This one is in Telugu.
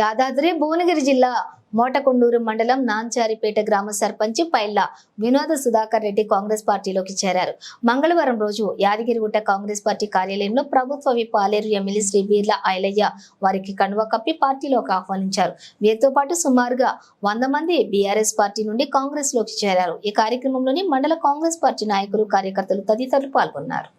యాదాద్రి భువనగిరి జిల్లా మోటకొండూరు మండలం నాంచారిపేట గ్రామ సర్పంచ్ పైల్ల వినోద సుధాకర్ రెడ్డి కాంగ్రెస్ పార్టీలోకి చేరారు. మంగళవారం రోజు యాదగిరిగుట్ట కాంగ్రెస్ పార్టీ కార్యాలయంలో ప్రభుత్వ విప్ ఆలేరు ఎమ్మెల్యే శ్రీ బీర్ల ఐలయ్య వారికి కండువా కప్పి పార్టీలోకి ఆహ్వానించారు. వీరితో పాటు సుమారుగా వంద మంది బీఆర్ఎస్ పార్టీ నుండి కాంగ్రెస్లోకి చేరారు. ఈ కార్యక్రమంలోని మండల కాంగ్రెస్ పార్టీ నాయకులు కార్యకర్తలు తదితరులు పాల్గొన్నారు.